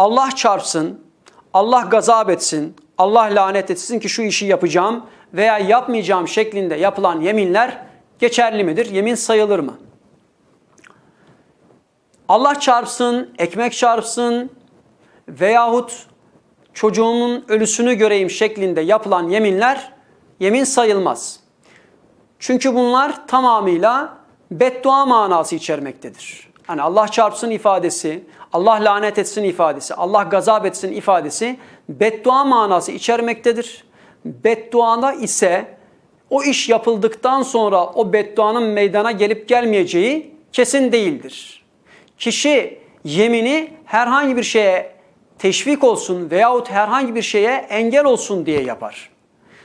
Allah çarpsın, Allah gazap etsin, Allah lanet etsin ki şu işi yapacağım veya yapmayacağım şeklinde yapılan yeminler geçerli midir? Yemin sayılır mı? Allah çarpsın, ekmek çarpsın veyahut çocuğumun ölüsünü göreyim şeklinde yapılan yeminler yemin sayılmaz. Çünkü bunlar tamamıyla beddua manası içermektedir. Hani Allah çarpsın ifadesi, Allah lanet etsin ifadesi, Allah gazap etsin ifadesi beddua manası içermektedir. Bedduada ise o iş yapıldıktan sonra o bedduanın meydana gelip gelmeyeceği kesin değildir. Kişi yemini herhangi bir şeye teşvik olsun veyahut herhangi bir şeye engel olsun diye yapar.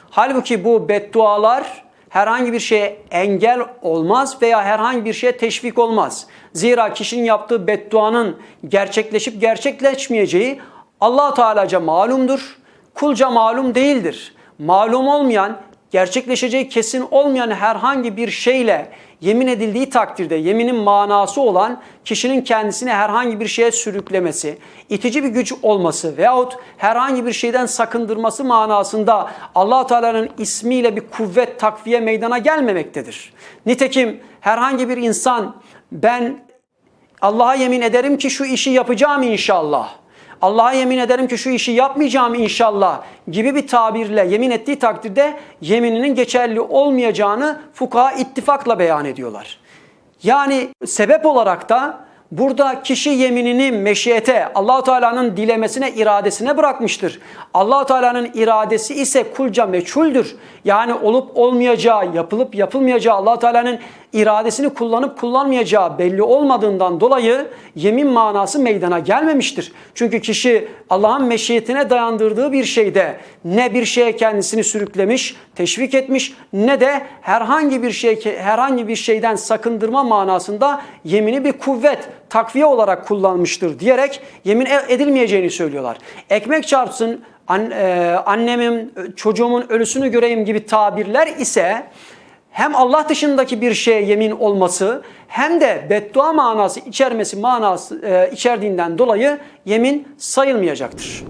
Halbuki bu beddualar herhangi bir şeye engel olmaz veya herhangi bir şeye teşvik olmaz. Zira kişinin yaptığı bedduanın gerçekleşip gerçekleşmeyeceği allah Teala'ca malumdur, kulca malum değildir. Malum olmayan, gerçekleşeceği kesin olmayan herhangi bir şeyle yemin edildiği takdirde yeminin manası olan kişinin kendisini herhangi bir şeye sürüklemesi, itici bir güç olması veyahut herhangi bir şeyden sakındırması manasında allah Teala'nın ismiyle bir kuvvet takviye meydana gelmemektedir. Nitekim herhangi bir insan ben Allah'a yemin ederim ki şu işi yapacağım inşallah. Allah'a yemin ederim ki şu işi yapmayacağım inşallah gibi bir tabirle yemin ettiği takdirde yemininin geçerli olmayacağını fukaha ittifakla beyan ediyorlar. Yani sebep olarak da burada kişi yeminini meşiyete, Allahu Teala'nın dilemesine, iradesine bırakmıştır. Allahu Teala'nın iradesi ise kulca meçhuldür. Yani olup olmayacağı, yapılıp yapılmayacağı Allahu Teala'nın iradesini kullanıp kullanmayacağı belli olmadığından dolayı yemin manası meydana gelmemiştir. Çünkü kişi Allah'ın meşiyetine dayandırdığı bir şeyde ne bir şeye kendisini sürüklemiş, teşvik etmiş ne de herhangi bir şey herhangi bir şeyden sakındırma manasında yemini bir kuvvet, takviye olarak kullanmıştır diyerek yemin edilmeyeceğini söylüyorlar. Ekmek çarpsın, annemin, çocuğumun ölüsünü göreyim gibi tabirler ise hem Allah dışındaki bir şeye yemin olması hem de beddua manası içermesi manası e, içerdiğinden dolayı yemin sayılmayacaktır.